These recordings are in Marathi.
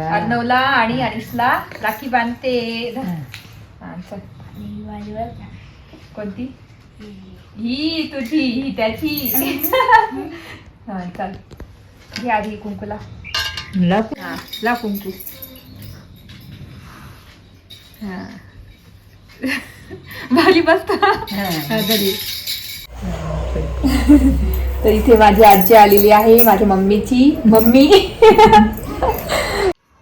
अर्णवला आणि अनिशला. राखी बांधते. हा, चल. कोणती? ही तुझी ही त्याची. हा चल. घे आधी कुंकुला. हा ला कुंकू. हा. भारी बसत तर इथे माझी आजी आलेली आहे माझ्या मम्मीची. मम्मी.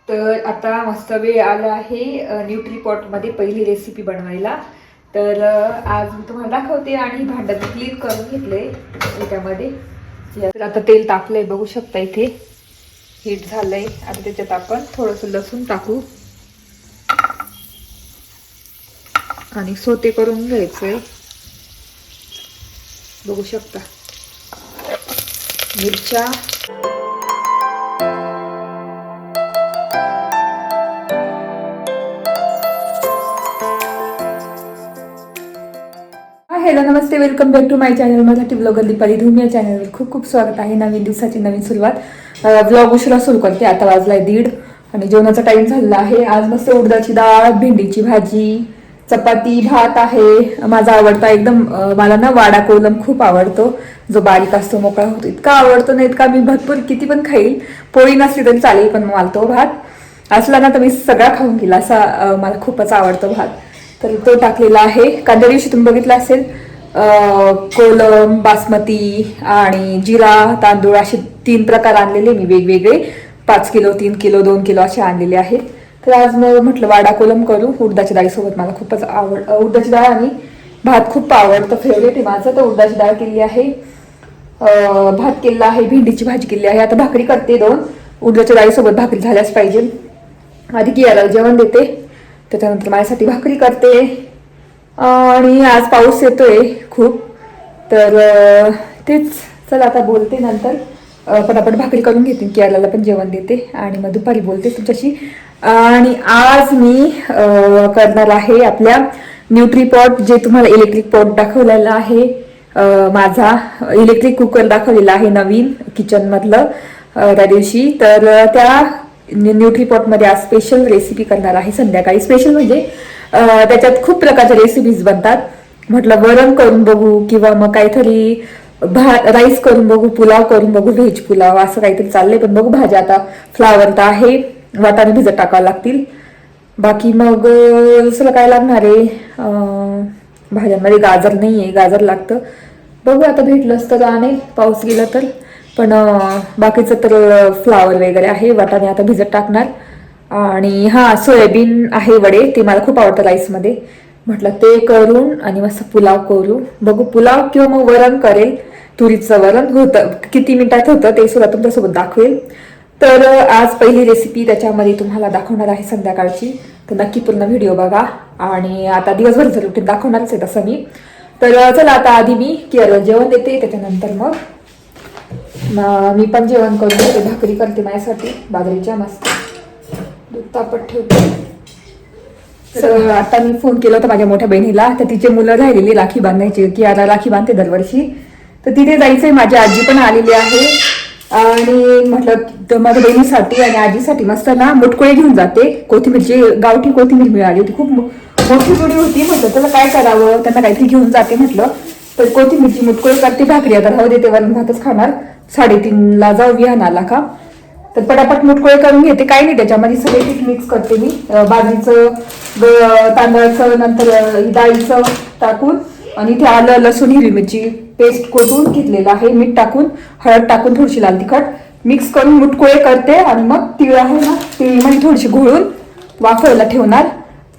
तर आता मस्त वेळ आला आहे न्यूट्रीपॉटमध्ये पहिली रेसिपी बनवायला. तर आज मी तुम्हाला दाखवते आणि भांडं क्लीन करून घेतलंय याच्यामध्ये तर आता तेल टाकलंय बघू शकता इथे. हीट झालंय. आता त्याच्यात आपण थोडंसं लसूण टाकू. आणि सोते करून घ्यायचंय. बघू शकता. मिरच्या. Hello Namaste welcome back to my channel. Marathi blogger Deepali Dhoom या चॅनलवर खूप खूप स्वागत आहे. नवीन दिवसाची नवीन सुरुवात. ब्लॉग उशिरा सुरू करते. आता वाजलाय दीड आणि जेवणाचा टाइम झालेला आहे. आज मस्त उडदाची डाळ भेंडीची भाजी चपाती भात आहे. माझा आवडता एकदम मला ना वाडा कोलम खूप आवडतो. जो बारीक असतो मोकळा होतो. इतका आवडतो ना इतका मी भरपूर किती पण खाईल. पोळी नसली तरी चालेल पण मला तो भात असला ना तर मी सगळा खाऊन गेला असा मला खूपच आवडतो भात. तर तो टाकलेला आहे. कांद्या दिवशी तुम्ही बघितला असेल कोलम बासमती आणि जिरा तांदूळ असे तीन प्रकार आणलेले मी वेगवेगळे. पाच किलो तीन किलो दोन किलो असे आणलेले आहेत. तर आज मग म्हटलं वाडा कोलम करू. उडदाच्या डाळीसोबत मला खूपच आवड उडदाची डाळ आणि भात खूप आवडतं. फेवरेट आहे माझं. तर उडदाची डाळ केली आहे. भात केलेला आहे भेंडीची भाजी केली आहे. आता भाकरी करते दोन. उडदाच्या डाळीसोबत भाकरी झाल्याच पाहिजे. आधी कियाला जेवण देते. त्याच्यानंतर माझ्यासाठी भाकरी करते. आणि आज पाऊस येतोय खूप. तर तेच. चला आता बोलते नंतर. पण पटापट भाकरी करून घेते. कियाला पण जेवण देते आणि मग दुपारी बोलते तुमच्याशी. आणि आज मी करणार आहे आपल्या न्यूट्री पॉट जे तुम्हाला इलेक्ट्रिक पॉट दाखवलेला आहे. माझा इलेक्ट्रिक कुकर दाखवलेला आहे नवीन किचनमधलं त्या दिवशी. तर त्या न्यूट्री पॉटमध्ये आज स्पेशल रेसिपी करणार आहे संध्याकाळी. स्पेशल म्हणजे त्याच्यात खूप प्रकारच्या रेसिपीज बनतात. म्हटलं वरण करून बघू किंवा मग काहीतरी भा राईस करून बघू पुलाव करून बघू व्हेज पुलाव असं काहीतरी चाललंय. पण बघू भाज्या आता फ्लावर तर आहे वाटाणे भिजत टाकावं लागतील. बाकी मग दुसरं काय लागणार आहे? भाज्यांमध्ये गाजर नाही आहे गाजर लागतं. बघू आता भेटलंच तर नाही पाऊस गेला तर. पण बाकीचं तर फ्लावर वगैरे आहे वाटाणे आता भिजत टाकणार. आणि हां सोयाबीन आहे वडे ते मला खूप आवडतं राईसमध्ये. म्हटलं ते करून आणि मस्त पुलाव करू. बघू पुलाव किंवा मग वरण करेल तुरीचं वरण होतं किती मिनिटात होतं ते सुद्धा तुमच्यासोबत दाखवेल. तर आज पहिली रेसिपी त्याच्यामध्ये तुम्हाला दाखवणार आहे संध्याकाळची. तर नक्की पूर्ण व्हिडिओ बघा. आणि आता दिवसभरचं रुटीन दाखवणारच आहे तसं मी. तर चला आता आधी मी केरळ जेवण देते त्याच्यानंतर मग मी पण जेवण करून घेते भाकरी करते माझ्यासाठी बाजरीच्या मस्त. दूध तापत ठेवते. तर आता मी फोन केला होता माझ्या मोठ्या बहिणीला तर तिचे मुलं राहिलेली राखी बांधायची की आता राखी बांधते दरवर्षी. तर तिथे जायचंय माझी आजी पण आलेली आहे. आणि म्हटलं तर माझ्या बहिणीसाठी आणि आजीसाठी मस्त ना मुटकुळे घेऊन जाते. कोथिंबीरची गावठी कोथिंबीर मिळाली होती खूप मोठी गोडी होती. म्हटलं त्याला काय करावं? त्यांना काहीतरी घेऊन जाते म्हटलं. तर कोथिंबीरची मुटकुळे करते भाकरी आता राहू देते वरण भातच खाणार. साडेतीनला जाऊ विहानाला का? तर पटापट मुठकोळे करून घेते. काही नाही त्याच्यामध्ये सगळे पीठ मिक्स करते मी. बाजरीचं तांदळाचं नंतर डाळीचं टाकून आणि इथे आलं लसूण हिरवी मिरची पेस्ट कोटून घेतलेलं आहे. मीठ टाकून हळद टाकून थोडीशी लाल तिखट मिक्स करून मुटकोळे करते आणि मग तीळ आहे ना तीळमध्ये थोडीशी घोळून वाफवायला ठेवणार.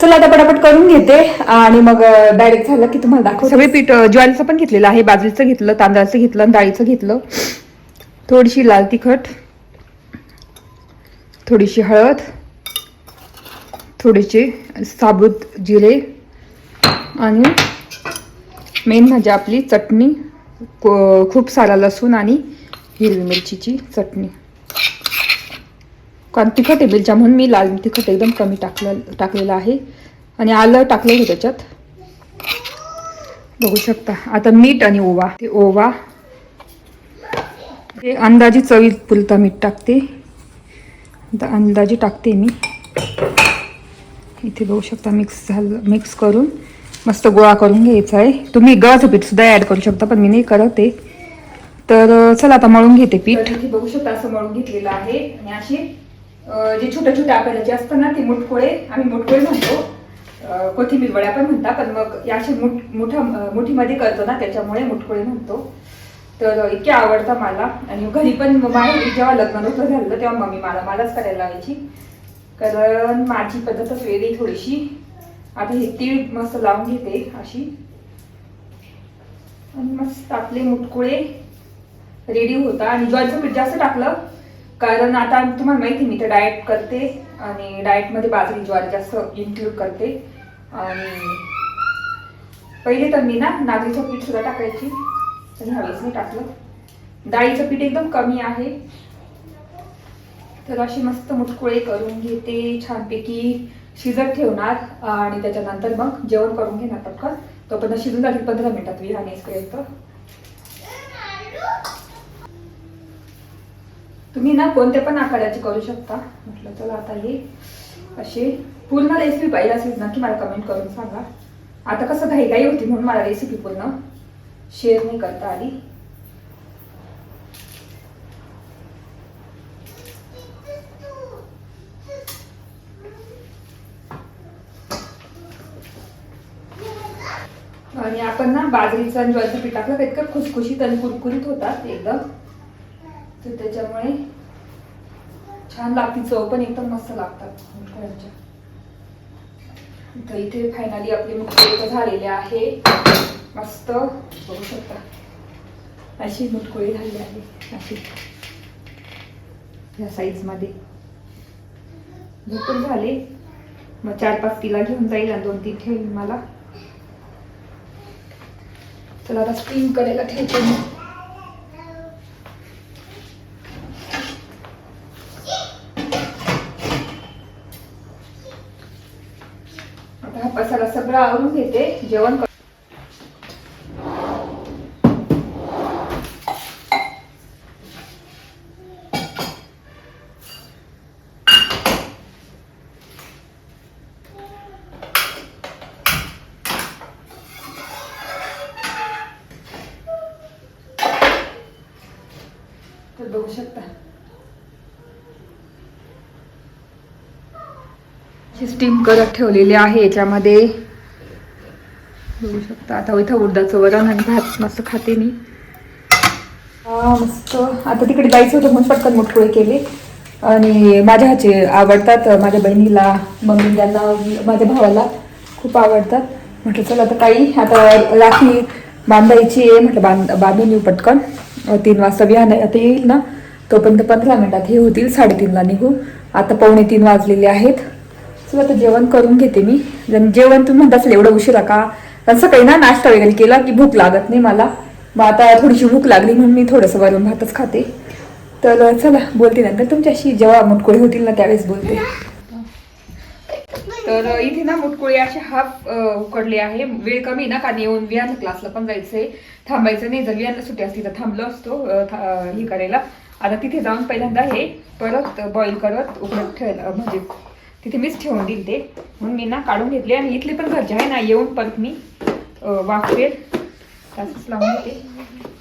चला आता पटापट करून घेते आणि मग डायरेक्ट झालं की तुम्हाला दाखव सगळे पीठ ज्वारीचं पण घेतलेलं आहे. बाजरीचं घेतलं तांदळाचं घेतलं डाळीचं घेतलं. थोडीशी लाल तिखट थोडीशी हळद थोडेसे साबूत जिरे आणि मेन म्हणजे आपली चटणी खूप सारा लसूण आणि हिरवी मिरचीची चटणी. कारण तिखट आहे मिरच्या म्हणून मी लाल तिखट एकदम कमी टाकलं टाकलेलं आहे. आणि आलं टाकलं होतं त्याच्यात. बघू शकता. आता मीठ आणि ओवा. ते ओवा हे अंदाजी चवीत पुलता मीठ टाकते. आता अंदाजे टाकते मी. इथे बघू शकता मिक्स झालं मिक्स करून मस्त गोळा करून घ्यायचा आहे. तुम्ही गव्हाचं पीठसुद्धा ॲड करू शकता पण मी नाही करत तर चला आता मळून घेते पीठ. बघू शकता असं मळून घेतलेलं आहे. आणि असे जे छोट्या छोट्या आकाराचे असतात ना ते मुठकोळे आम्ही मुठकोळे म्हणतो. कोथिंबीर वड्या पण म्हणता पण मग या असे मुठ मोठ्या मोठीमध्ये मुठीमध्ये करतो ना त्याच्यामुळे मुठकोळे म्हणतो. तर इतके आवडतं मला. आणि घरी पण माहेरी जेव्हा लग्न नव्हतं झालं तेव्हा मम्मी मला मलाच करायला लावायची कारण माझी पद्धतच वेगळी थोडीशी. आता हे तीळ मस्त लावून घेते अशी. आणि मस्त आपले मुटकुळे रेडी होता. आणि ज्वारीचं पीठ जास्त टाकलं. कारण आता तुम्हाला माहिती मी तर डाएट करते. आणि डाएटमध्ये बाजरी ज्वारी जास्त इन्क्लूड करते. आणि पहिले तर मी ना नागरीचं पीठ सुद्धा टाकायची. तर ह्यावेळेस नाही टाकलं. डाळीचं पीठ एकदम कमी आहे. तर अशी मस्त मुटकुळे करून घेते. छानपैकी शिजत ठेवणार. आणि त्याच्यानंतर मग जेवण करून घेणार पटकन. तोपर्यंत शिजून जातील पंधरा मिनिटात. विहानेसपर्यंत तुम्ही ना कोणत्या पण आकाराचे करू शकता. म्हटलं चला आता हे असे पूर्ण रेसिपी पाहिजे असेल ना की मला कमेंट करून सांगा. आता कसं घाई घाई होती म्हणून मला रेसिपी पूर्ण. शेअर नाही करता आली. आणि आपण ना बाजरीचं आणि ज्वारीचं पीठ टाकलं तर इतकं खुसखुशीत आणि कुरकुरीत होतात एकदम. तर त्याच्यामुळे छान लागती चव पण एकदम मस्त लागतात तर इथे फायनली आपले मुख्य झालेले आहे. मस्त बघू शकता. अशी मुटकुळी झाली आहे अशी. या साईजमध्ये भरपूर झाले. मग चार पाच तिला घेऊन जाईल आणि दोन तीन ठेवी मला. चला आता स्टीम करायला ठेवते मी. आता हा पसारा सगळा आवरून घेते. जेवण तर बघू शकता. स्टीम करत ठेवलेली आहे याच्यामध्ये बघू शकता. आता हो, इथं उडदाचं वरण आणि भात मस्त खाते मी. मस्त. आता तिकडे जायचं होतं म्हणून पटकन मुठकुळे केले. आणि माझ्या हाचे आवडतात माझ्या बहिणीला मम्मी त्यांना माझ्या भावाला खूप आवडतात. म्हटलं चला आता काही आता राखी बांधायची आहे म्हटलं बांध बांधून येऊ पटकन. तीन वाजता विहान आता येईल ना. तोपर्यंत पंधरा मिनटात हे होतील साडेतीनला निघू. आता पावणे तीन वाजलेले आहेत. सो आता जेवण करून घेते मी. जेवण तुम्ही म्हणत असेल एवढं उशिरा का? कारण सकाळी ना नाश्ता वगैरे केला की भूक लागत नाही मला. मग आता थोडीशी भूक लागली म्हणून मी थोडंसं वरून भातच खाते. तर चला बोलते नंतर. तुमच्याशी जेव्हा मुटकुळे होतील ना त्यावेळेस बोलते. तर इथे ना मुटकुळे अशी हाफ उकडले आहे. वेळ कमी ना कारण येऊन विहान क्लासला पण जायचंय. थांबायचं नाही जर विहानला सुट्टी असती तर थांबलो असतो था- हे करायला. आता तिथे जाऊन पहिल्यांदा हे परत बॉईल करत उकडत ठेवायला म्हणजे तिथे मीच ठेवून देईल ते. म्हणून मी ना काढून घेतले आणि इथले पण घरचे आहे ना येऊन परत मी अ, वाफवेल तसंच लावून घेते.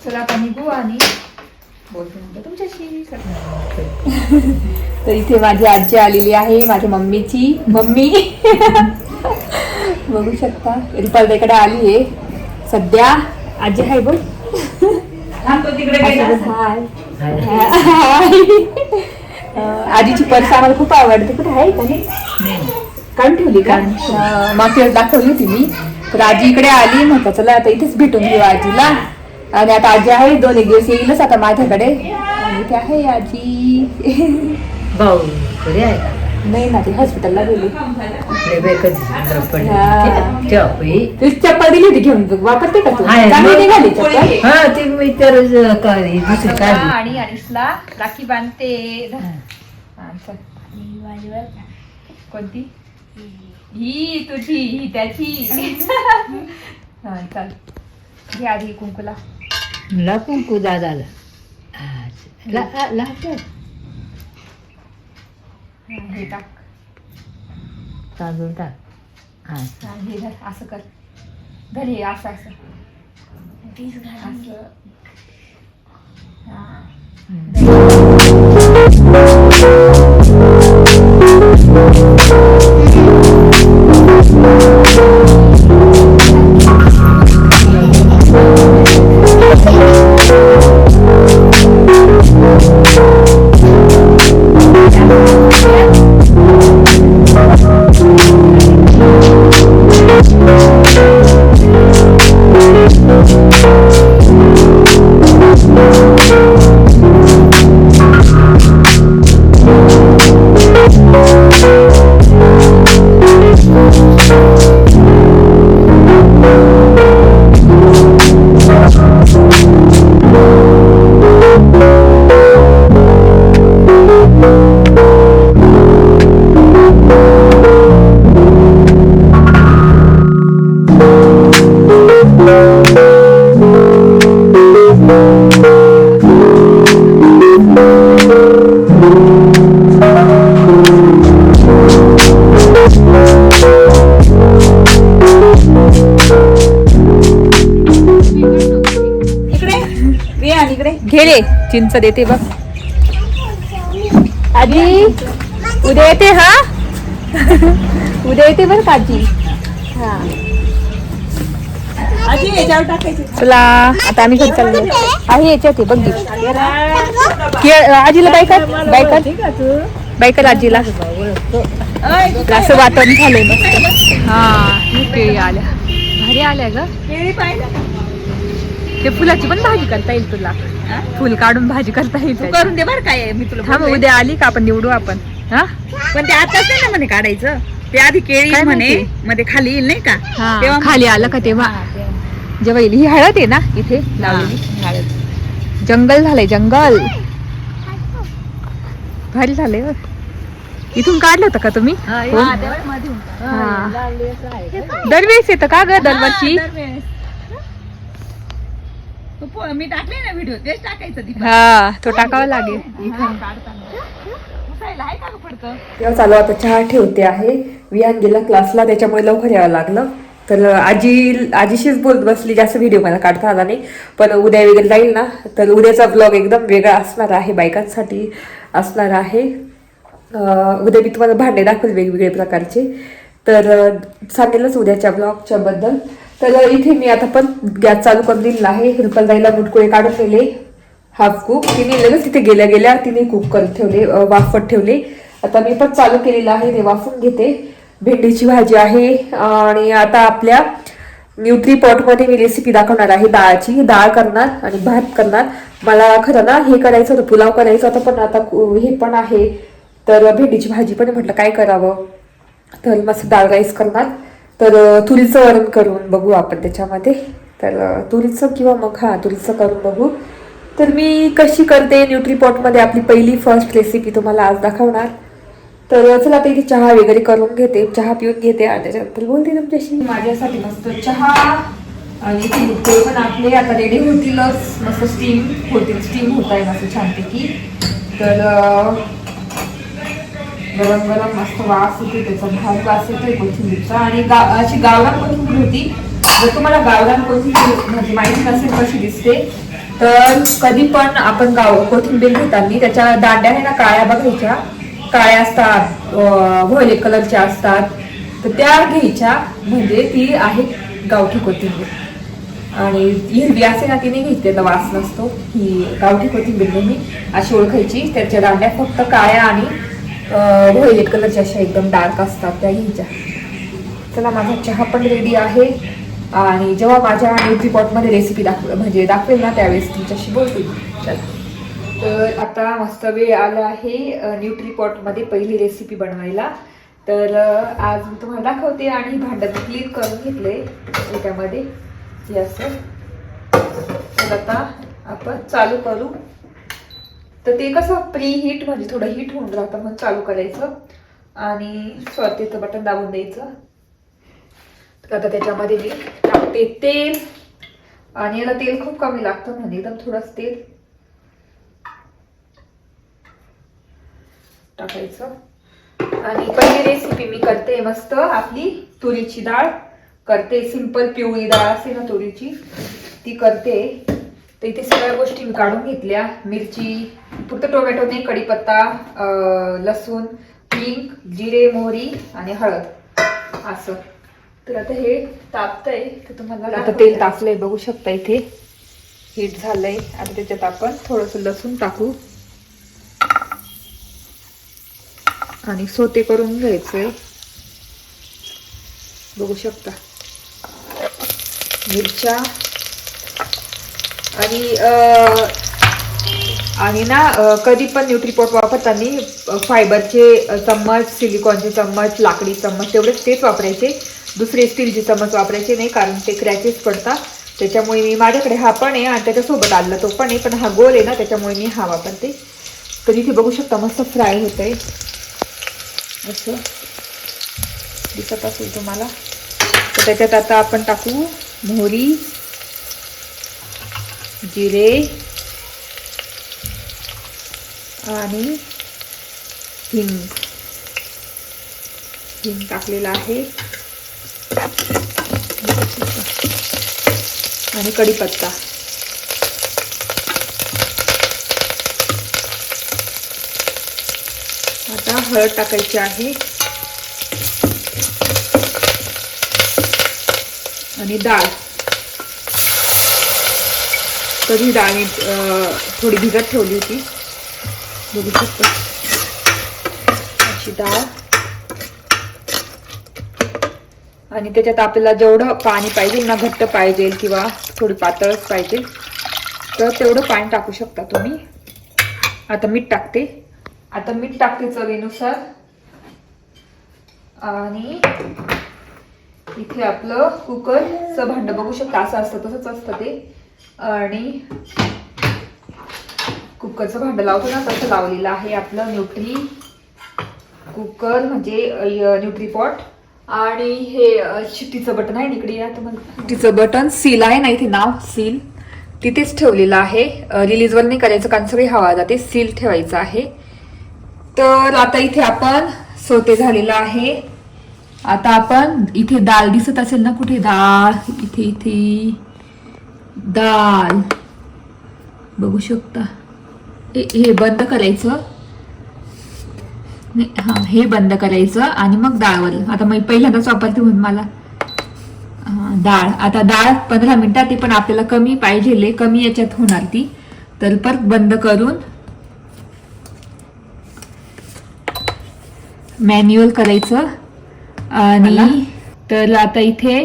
चला आता निघू आणि तुमच्याशी तर इथे माझी आजी आलेली आहे माझ्या मम्मीची. मम्मी. बघू शकता. रिपालताईकडे आली आहे. सध्या आजी आजी बोल, हाय. आजीची पर्स आम्हाला खूप आवडते. कुठे आहे काढून ठेवली का? वेळेस दाखवली होती मी. तर आजी इकडे आली. म्हटलं चला आता इथेच भेटून घेऊ आजीला. आणि आता आजी आहे दोन एक दिवस येईलच आता माझ्याकडे. आणि इथे आहे आजी. भाऊ घरी आहे का? नाही ना ती हॉस्पिटलला गेली. कधी सुंदर पडली. हा. ती चप्पल दिली होती घेऊन. तू वापरते का तू? आहे, चांगली. निघाली चप्पल. हा ते मी तर ज- दुसरी आणि अनिसला राखी बांधते. हा, चल. कोणती? ही तुझी ही त्याची. हा चल. घे आधी कुंकुला. कुंकू दादाला हा, ला- ला- ला- ला. हे टाक तांदूळ टाक हा हा, हे धर असं कर धर हे असं असं असं हा. चिंच देते बघ. आजी उद्या येते हा? उद्या येते बरं का आजी? हा. चला आता आम्ही घरी चाललो. आहे याच्यात बघ गी. के- आजीला बायकर बायकर बायकर आजीला. असं वातावरण झालंय मस्त हा केळी आल्या. भारी आल्या ग. ते फुलाची पण भाजी करता येईल तुला. फुल काढून भाजी करता येईल. करून दे बरं काय मी तुला. उद्या आली का आपण निवडू आपण. हा? पण ते आताच नाही ना म्हणे काढायचं? ते आधी केळी म्हणे? मध्ये खाली येईल नाही का? तेव्हा खाली आलं का तेव्हा? जेव्हा येईल. ही हळद आहे ना इथे लावलेली. हळद. जंगल झालंय जंगल. भारी झालंय. इथून काढलं होतं का तुम्ही? हा? दरवेळेस येतं का ग दरवर्षी? तो मी टाकले ना व्हिडिओ तेच टाकायचं हा तो टाकावा लागेल. तेव्हा चालू आता चहा ठेवते आहे. विहान गेला क्लासला त्याच्यामुळे लवकर यावं लागलं. तर आजी आजीशीच बोलत बसली जास्त व्हिडिओ मला काढता आला नाही. पण उद्या वगैरे जाईल ना. तर उद्याचा ब्लॉग एकदम वेगळा असणार आहे बायकांसाठी असणार आहे. उद्या मी तुम्हाला भांडे दाखवेल वेगवेगळे प्रकारचे. तर सांगेलच उद्याच्या ब्लॉगच्या बद्दल. तर इथे मी आता पण गॅस चालू करून दिलेला आहे. रुपलदाईला मुटकुळे काढून दिले हाफ कुक तिने लगेच तिथे गेल्या गेल्या तिने कुक करून ठेवले वाफत ठेवले. आता मी पण चालू केलेलं आहे. ते वाफून घेते. भेंडीची भाजी आहे. आणि आता आपल्या न्यूट्री पॉटमध्ये मी रेसिपी दाखवणार आहे डाळची. डाळ करणार आणि भात करणार. मला खरं ना हे करायचं होतं पुलाव करायचं होतं पण आता हे पण आहे. तर भेंडीची भाजी पण म्हटलं काय करावं? तर मस्त डाळ राईस करणार. तर तुरीचं वरण करून बघू आपण त्याच्यामध्ये. तर तुरीचं किंवा मग हां तुरीचं करून बघू. तर मी कशी करते न्यूट्री आपली पहिली फर्स्ट रेसिपी तुम्हाला आज दाखवणार. तर चला आता इथे चहा वगैरे करून घेते. चहा पिऊन घेते आणि त्याच्यानंतर बोलते तुमच्याशी. माझ्यासाठी मस्त चहा आणि ते मुद्दे पण आपले. आता रेडी होतीलच. मस्त स्टीम होतील. स्टीम होत आहे मस्त छानपैकी. तर गरम गरम मस्त वास होते त्याचा भात वास येतोय कोथिंबीरचा. आणि गा अशी गावरान कोथिंबीर होती. जर तुम्हाला गावरान कोथिंबीर म्हणजे माहिती नसेल कशी दिसते तर कधी पण आपण गाव कोथिंबीर घेताना त्याच्या दांड्या आहे ना काळ्या बघायच्या. काळ्या असतात व्हायलेट कलरच्या असतात. तर त्या घ्यायच्या. म्हणजे ती आहे गावठी कोथिंबीर. आणि हिरवी असे ना तिने नाही तर वास नसतो. ही गावठी कोथिंबीर नेहमी अशी ओळखायची. त्याच्या दांड्या फक्त काळ्या आणि व्हायलेट कलरच्या अशा एकदम डार्क असतात त्या घ्यायच्या चला माझा चहा पण रेडी आहे. आणि जेव्हा माझ्या न्यूट्रीपॉटमध्ये रेसिपी दाखव म्हणजे दाखवेल ना त्यावेळेस तुमच्याशी बोलतील चला. तर आता मस्त वेळ आला आहे न्यूट्री पॉटमध्ये पहिली रेसिपी बनवायला. तर आज मी तुम्हाला दाखवते आणि भांडं क्लीन करून घेतले त्यामध्ये हे असं तर आता आपण चालू करू. तर ते कसं प्री हीट म्हणजे थोडं हीट होऊन राहतं मग चालू करायचं आणि स्वतःचं बटन दाबून द्यायचं. तर आता त्याच्यामध्ये मी टाकते तेल. आणि याला तेल खूप कमी लागतं म्हणजे एकदम थोडंच तेल. टाकायचं. आणि पहिली रेसिपी मी करते मस्त आपली तुरीची डाळ. करते सिंपल पिवळी डाळ असते ना तुरीची ती करते. तर इथे सगळ्या गोष्टी मी काढून घेतल्या. मिरची फक्त टोमॅटो नाही कढीपत्ता लसूण हिंग जिरे मोहरी आणि हळद. असं. तर आता हे तापतंय तर तुम्हाला आता तेल तापलंय बघू शकता इथे. हीट झालंय. आता त्याच्यात आपण थोडंसं लसूण टाकू. आणि सोते करून घ्यायचंय. बघू शकता. मिरच्या आणि आणि ना कधी पण न्यूट्रीपॉट वापरताना फायबरचे चम्मच सिलिकॉनचे चम्मच लाकडी चम्मच तेवढेच तेच वापरायचे. दुसरे स्टीलचे चम्मच वापरायचे नाही कारण ते क्रॅचेस पडतात. त्याच्यामुळे मी माझ्याकडे हा पण आहे आणि त्याच्यासोबत आणला तो पण आहे पण हा गोल आहे ना त्याच्यामुळे मी हा वापरते. तर इथे बघू शकता मस्त फ्राय होत आहे असं. दिसत असेल तुम्हाला. तर त्याच्यात आता आपण टाकू मोहरी. जिरे आणि हिंग. हिंग टाकलेला आहे. आणि कढीपत्ता. आता हळद टाकायची आहे. आणि डाळ. तर ही डाळ मी थोडी भिजत ठेवली होती. बघू शकतो. अशी डाळ. आणि त्याच्यात आपल्याला जेवढं पाणी पाहिजे ना घट्ट पाहिजे किंवा थोडी पातळच पाहिजे तर तेवढं पाणी टाकू शकता तुम्ही. आता मीठ टाकते. आता मीठ टाकते चवीनुसार. आणि इथे आपलं कुकरचं भांडं बघू शकता असं असतं तसंच असतं ते. आणि कुकरचं भांडं लावतो ना तसं लावलेलं आहे आपलं न्यूट्री कुकर म्हणजे न्यूट्रीपॉट आणि हे शिट्टीचं बटन आहे ना इकडे या तुम्हाला शिट्टीचं बटन सील आहे ना इथे नाव सील तिथेच ठेवलेलं आहे. रिलीजवर नाही करायचं कारण सगळी हवा जाते सील ठेवायचं आहे. तर आता इथे आपण सोते झालेलं आहे. आता आपण इथे डाळ दिसत असेल ना कुठे डाळ इथे इथे. डाळ बघू शकता. हे बंद करायचं. नाही हा हे बंद करायचं आणि मग डाळवर आता मी पहिल्यांदाच वापरते म्हणून मला. हा, डाळ आता डाळ पंधरा मिनिटात ती पण आपल्याला कमी पाहिजे कमी याच्यात होणार ती. तर परत बंद करून मॅन्युअल करायचं. आणि तर आता इथे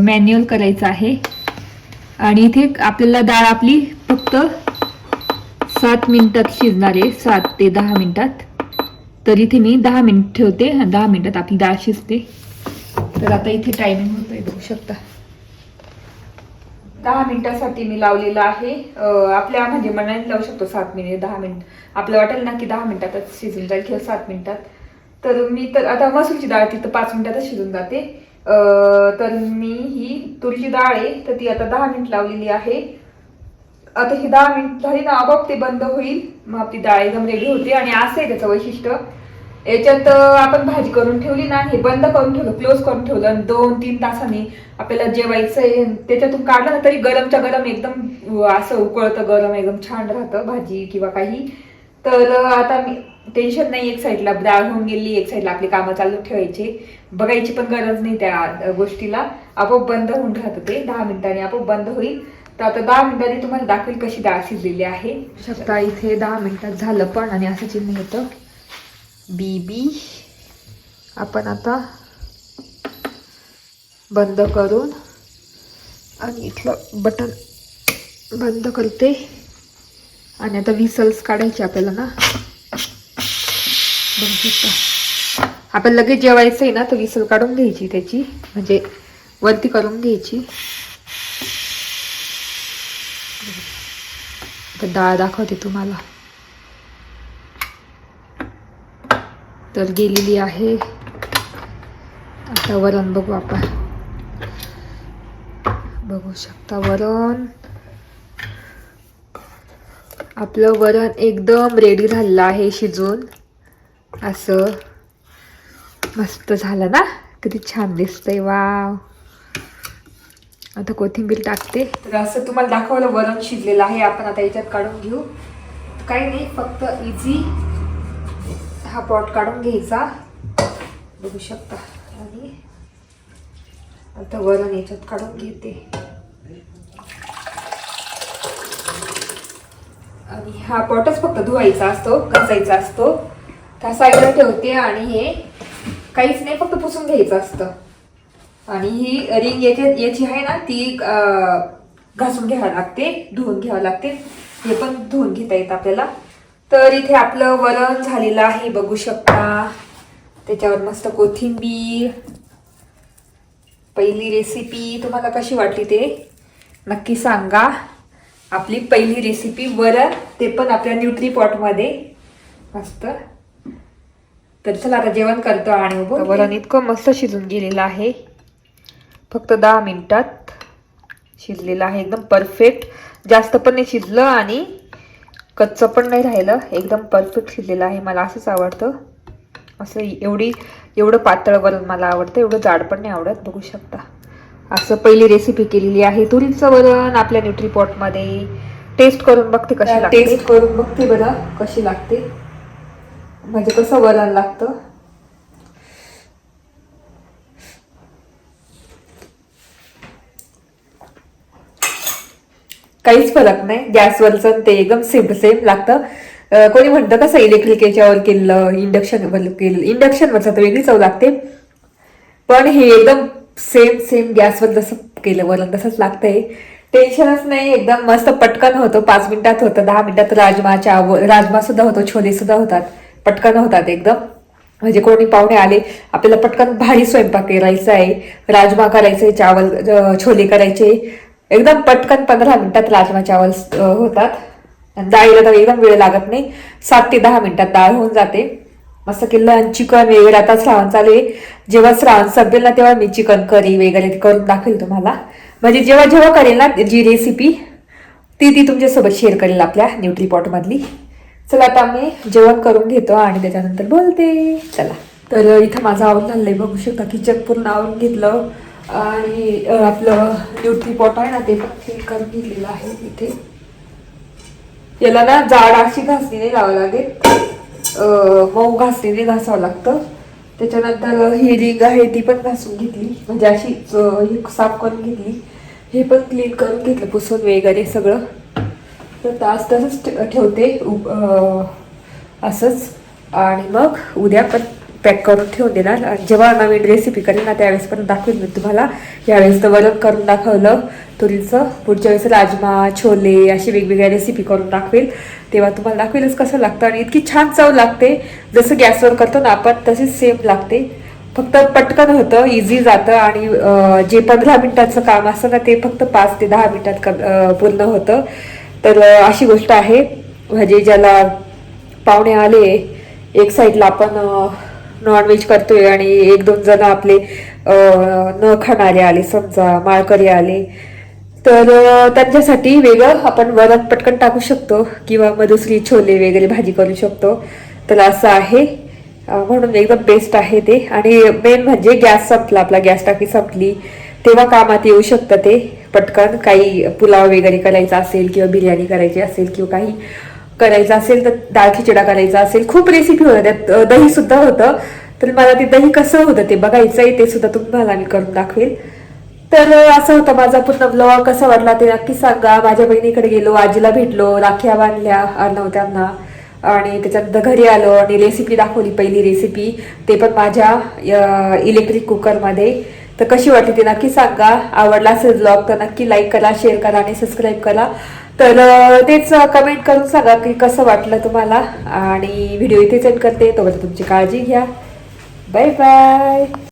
मॅन्युअल करायचं आहे. आणि इथे आपल्याला डाळ आपली फक्त सात मिनिटात शिजणार आहे. सात ते दहा मिनिटात. तर इथे मी दहा मिनिट ठेवते दहा मिनिटात आपली डाळ शिजते. तर आता इथे टायमिंग होतोय बघू शकता. दहा मिनिटासाठी मी लावलेलं आहे. आपल्या म्हणजे मनाने लावू शकतो सात मिनिट दहा मिनिट. आपलं वाटेल ना की दहा मिनिटातच शिजून जाईल किंवा सात मिनिटात. तर मी तर आता मसूरची डाळ तिथं पाच मिनिटातच शिजून जाते. तर मी ही तुरीची डाळ आहे तर ती आता दहा मिनिट लावलेली आहे. आता ही दहा मिनिट झाली ना आपोआप ते बंद होईल. मग आपली डाळ एकदम रेडी होते आणि असं आहे त्याचं वैशिष्ट्य. याच्यात आपण भाजी करून ठेवली ना हे बंद करून ठेवलं क्लोज करून ठेवलं आणि दोन तीन तासांनी आपल्याला जेवायचं आहे. त्याच्यातून काढलं ना तरी गरमच्या गरम एकदम असं उकळतं गरम एकदम छान राहतं भाजी किंवा काही. तर आता मी टेन्शन नाही एक साईडला डाळ होऊन गेली एक साईडला आपली कामं चालू ठेवायची. बघायची पण गरज नाही त्या गोष्टीला. आपोआप बंद होऊन राहतं ते दहा मिनिटांनी आपोआप बंद होईल. तर आता दहा मिनिटांनी तुम्हाला दाखवेल कशी डाळ शिजलेली आहे. शकता इथे दहा मिनिटात झालं पण आणि असं चिन्ह येतं. बीबी आपण आता बंद करून आणि इथलं बटन बंद करते. आणि आता विसल्स काढायचे आपल्याला ना. बघू आपण लगेच जेवायचं आहे ना तर विसल काढून घ्यायची त्याची. म्हणजे वरती करून घ्यायची. तर डाळ दाखवते तुम्हाला. तर गेलेली आहे. आता वरण बघू आपण. बघू शकता वरण. आपलं वरण एकदम रेडी झालेलं आहे शिजून. असं. मस्त झालं ना? किती छान दिसतंय वाव. आता कोथिंबीर टाकते. तर असं तुम्हाला दाखवलं वरण शिजलेलं आहे. आपण आता याच्यात काढून घेऊ. काही नाही फक्त इझी हा पॉट काढून घ्यायचा. बघू शकता. आणि आता वरण याच्यात काढून घेते. आणि हा पॉटच फक्त धुवायचा असतो घासायचा असतो. त्या साईडला ठेवते आणि हे काहीच नाही फक्त पुसून घ्यायचं असतं. आणि ही रिंग याची याची आहे ना ती घासून घ्यावं लागते धुवून घ्यावं लागते. हे पण धुवून घेता येतं आपल्याला. तर इथे आपलं वरण झालेलं आहे बघू शकता. त्याच्यावर मस्त कोथिंबीर. पहिली रेसिपी तुम्हाला कशी वाटली ते नक्की सांगा. आपली पहिली रेसिपी वरण ते पण आपल्या न्यूट्री पॉटमध्ये मस्त. तर चला आता जेवण करतो आणि वरण इतकं मस्त शिजून गेलेलं आहे. फक्त दहा मिनिटात शिजलेलं आहे एकदम परफेक्ट जास्त पण नाही शिजलं आणि कच्चं पण नाही राहिलं. एकदम परफेक्ट शिजलेलं आहे मला असंच आवडतं. असं एवढी एवढं पातळ वरण मला आवडतं एवढं जाड पण नाही आवडत बघू शकता. असं पहिली रेसिपी केलेली आहे तुरीचं वरण आपल्या न्यूट्री पॉटमध्ये टेस्ट करून बघते कशी टेस्ट करून बघते बरं कशी लागते. म्हणजे कसं वरण लागतं. काहीच फरक नाही. गॅसवरचं ते एकदम सेम सेम लागतं. कोणी म्हणतं कसं इलेक्ट्रिक याच्यावर केलं इंडक्शनवर केलं इंडक्शनवरचं तर वेगळी चव लागते. पण हे एकदम सेम सेम गॅसवर जसं केलं वरण तसंच लागतंय. टेन्शनच नाही एकदम मस्त पटकन होतं. पाच मिनिटात होतं दहा मिनिटात राजमा राजमा सुद्धा होतो छोले सुद्धा होतात. पटकन होतात एकदम. म्हणजे कोणी पाहुणे आले आपल्याला पटकन भारी स्वयंपाक करायचा आहे राजमा करायचे चावल छोले करायचे. एकदम पटकन पंधरा मिनिटात राजमा चावल होतात. आणि डाळीला तर एकदम वेळ लागत नाही. सात ते दहा मिनिटात डाळ होऊन जाते. मस्त केलं चिकन वगैरे आता श्रावण चालू आहे. जेव्हा श्रावण संपेल ना तेव्हा मी चिकन करी वगैरे करून दाखवेल तुम्हाला. म्हणजे जेव्हा जेव्हा करेल ना जी रेसिपी ती ती तुमच्यासोबत शेअर करेल आपल्या न्यूट्रीपॉटमधली चला आता मी जेवण करून घेतो आणि त्याच्यानंतर बोलते. चला. तर इथं माझं आवड झालंय. बघू शकता किचन पूर्ण आवरून घेतलं. आणि आपलं न्यूट्री पॉट आहे ना ते पण क्लीन करून घेतलेलं आहे इथे. याला ना जाड अशी घासणीने लावावं लागेल. मऊ घासणीने घासावं लागतं. त्याच्यानंतर ही रिंग आहे ती पण घासून घेतली. म्हणजे अशी ही साफ करून घेतली. हे पण क्लीन करून घेतलं पुसून वगैरे सगळं. तर तास तसंच ठे- ठेवते. असंच. आणि मग उद्या पण पॅक करून ठेवून देणार. जेव्हा नवीन रेसिपी करेन ना त्यावेळेस पण दाखवेल मी तुम्हाला. यावेळेस तर वरण करून दाखवलं. तुरीचं पुढच्या वेळेस राजमा छोले अशी वेगवेगळ्या रेसिपी करून दाखवेल. तेव्हा तुम्हाला दाखवेलच कसं लागतं. आणि इतकी छान चव लागते. जसं गॅसवर करतो ना आपण तशीच सेम लागते. फक्त पटकन होतं इझी जातं. आणि जे पंधरा मिनटाचं काम असतं ना ते फक्त पाच ते दहा मिनटात क- पूर्ण होतं. तर अशी गोष्ट आहे. म्हणजे ज्याला पाहुणे आले एक साईडला आपण नॉनव्हेज करतोय आणि एक दोन जण आपले न खाणारे आले समजा माळकरी आले. तर त्यांच्यासाठी वेगळं आपण वरण पटकन टाकू शकतो किंवा मग दुसरी छोले वगैरे भाजी करू शकतो. तर असं आहे. म्हणून एकदम बेस्ट आहे ते. आणि मेन म्हणजे गॅस संपला. आपला गॅस टाकी संपली. तेव्हा कामात येऊ शकतं ते. पटकन काही पुलाव वगैरे करायचा असेल किंवा बिर्याणी करायची असेल किंवा काही करायचं असेल तर डाळ खिचडा करायचा असेल. खूप रेसिपी होत्या. त्यात दही सुद्धा होतं. तर मला ते दही कसं होतं ते बघायचं आहे ते सुद्धा तुम्हाला मी करून दाखवेल. तर असं होतं माझा पूर्ण ब्लॉग कसा वाटला ते नक्की सांगा. माझ्या बहिणीकडे गेलो. आजीला भेटलो. राख्या बांधल्या अर्णव त्यांना. आणि त्याच्यानंतर घरी आलो आणि रेसिपी दाखवली पहिली रेसिपी ते पण माझ्या इलेक्ट्रिक कुकरमध्ये तर कशी वाटली ती नक्की सांगा. आवडला असेल ब्लॉग तर नक्की लाईक करा शेअर करा आणि सबस्क्राईब करा. तर तेच कमेंट करून सांगा की कसं वाटलं तुम्हाला. आणि व्हिडिओ इथेच एंड करते. तोपर्यंत तुमची काळजी घ्या. Bye bye